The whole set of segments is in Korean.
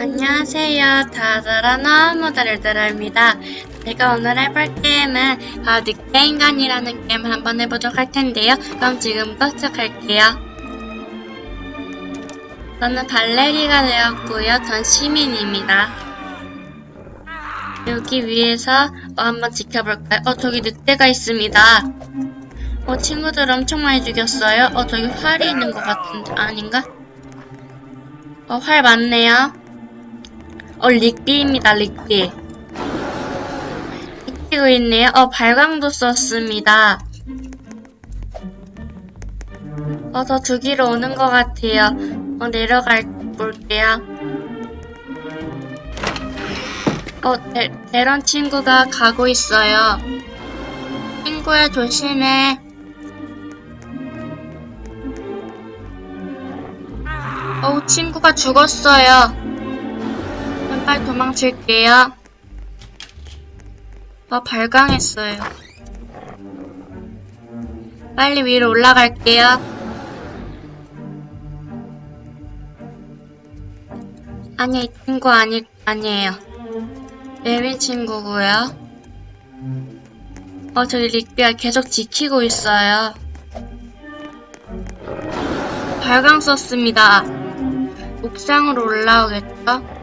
안녕하세요. 다들아 너무 다들다라입니다. 제가 오늘 해볼 게임은 바로 늑대인간이라는 게임을 한번 해보도록 할 텐데요. 그럼 지금부터 시작할게요. 저는 발레리가 되었고요. 전 시민입니다. 여기 위에서 어, 한번 지켜볼까요? 어, 저기 늑대가 있습니다. 어, 친구들 엄청 많이 죽였어요. 어, 저기 활이 있는 것 같은데, 아닌가? 어, 활 많네요. 어, 릭비입니다, 릭비. 익히고 있네요. 어, 발광도 썼습니다. 어, 더 죽이러 오는 것 같아요. 어, 내려갈, 볼게요. 어, 데, 데런 친구가 가고 있어요. 친구야, 조심해. 어우, 친구가 죽었어요. 빨리 도망칠게요. 어, 발광했어요. 빨리 위로 올라갈게요. 아니, 이 친구 아니, 아니에요. 레빈 친구고요. 어, 저기 릭비가 계속 지키고 있어요. 발광 썼습니다. 옥상으로 올라오겠죠?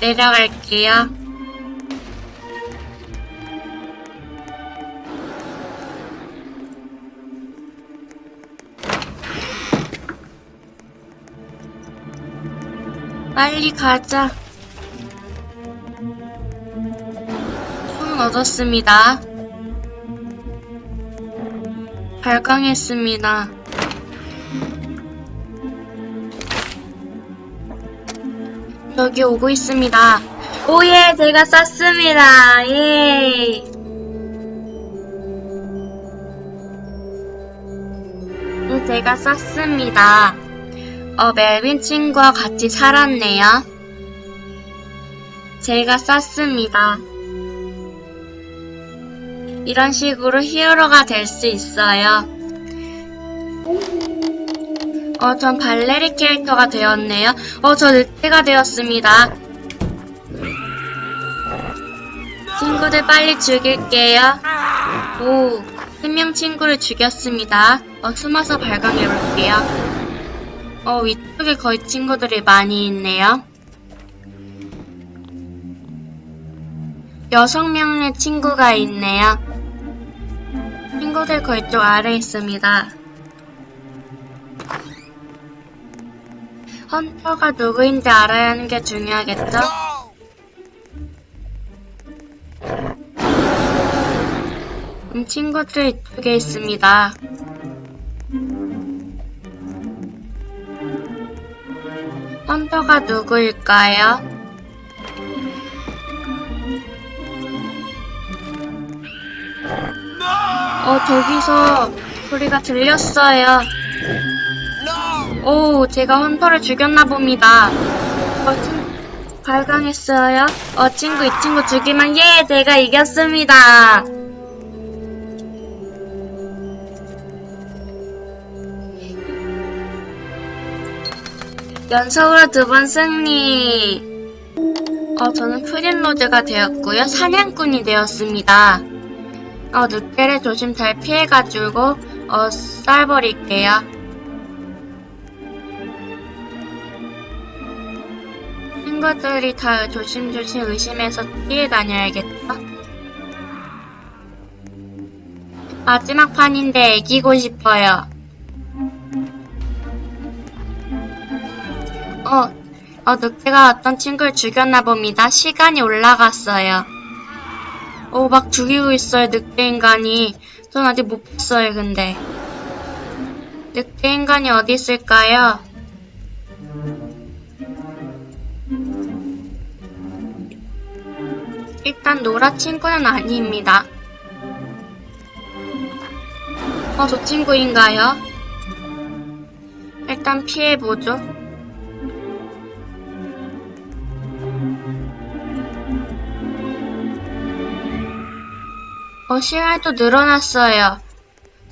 내려갈게요. 빨리 가자. 손 얻었습니다. 발광했습니다. 여기 오고 있습니다. 오예, 제가 쐈습니다. 예. 네, 제가 쐈습니다. 어, 멜빈 친구와 같이 살았네요. 제가 쐈습니다. 이런 식으로 히어로가 될 수 있어요. 어, 전 발레리 캐릭터가 되었네요. 어, 저 늑대가 되었습니다. 친구들 빨리 죽일게요. 오, 한 명 친구를 죽였습니다. 어, 숨어서 발광해볼게요. 어, 위쪽에 거의 친구들이 많이 있네요. 여섯 명의 친구가 있네요. 친구들 거의 쪽 아래에 있습니다. 헌터가 누구인지 알아야 하는 게 중요하겠죠? 음, 친구들 이쪽에 있습니다. 헌터가 누구일까요? 어, 저기서 소리가 들렸어요. 오, 제가 헌터를 죽였나 봅니다. 어, 친, 발광했어요. 어, 친구, 이 친구 죽이면, 예, 제가 이겼습니다. 연속으로 두 번 승리. 어, 저는 프린로드가 되었고요. 사냥꾼이 되었습니다. 어, 늑대를 조심 잘 피해가지고, 어, 쌀 버릴게요. 친구들이 다 조심조심 의심해서 피해 다녀야겠다. 마지막 판인데 이기고 싶어요. 어, 어, 늑대가 어떤 친구를 죽였나 봅니다. 시간이 올라갔어요. 오, 막 죽이고 있어요, 늑대 인간이. 전 아직 못 봤어요, 근데. 늑대 인간이 어디 있을까요? 일단 노라 친구는 아닙니다. 어, 저 친구인가요? 일단 피해보죠. 어, 또 늘어났어요.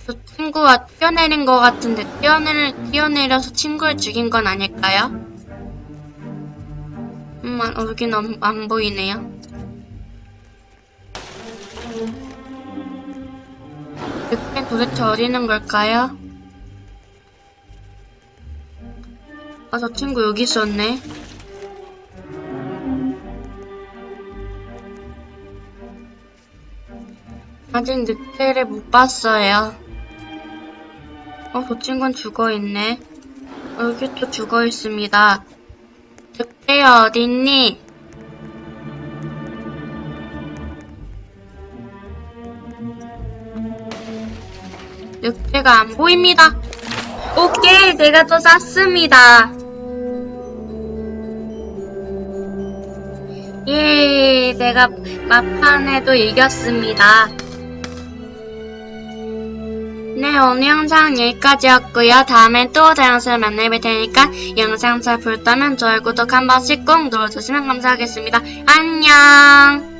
저 친구가 뛰어내린 것 같은데 뛰어내려, 뛰어내려서 친구를 죽인 건 아닐까요? 음, 아, 여긴 안, 안 보이네요. 늑대 도대체 어디 있는 걸까요? 아, 저 친구 여기 있었네. 아직 늑대를 못 봤어요. 어, 저 친구는 죽어있네. 어, 여기 또 죽어있습니다. 늑대야, 어딨니? 늑대가 안 보입니다. 오케이, 제가 또 쐈습니다. 예, 제가 막판에도 이겼습니다. 네, 오늘 영상 여기까지였고요. 다음엔 또 다른 영상을 만나 뵐 테니까 영상 잘 볼다면 좋아요, 구독 한 번씩 꼭 눌러주시면 감사하겠습니다. 안녕!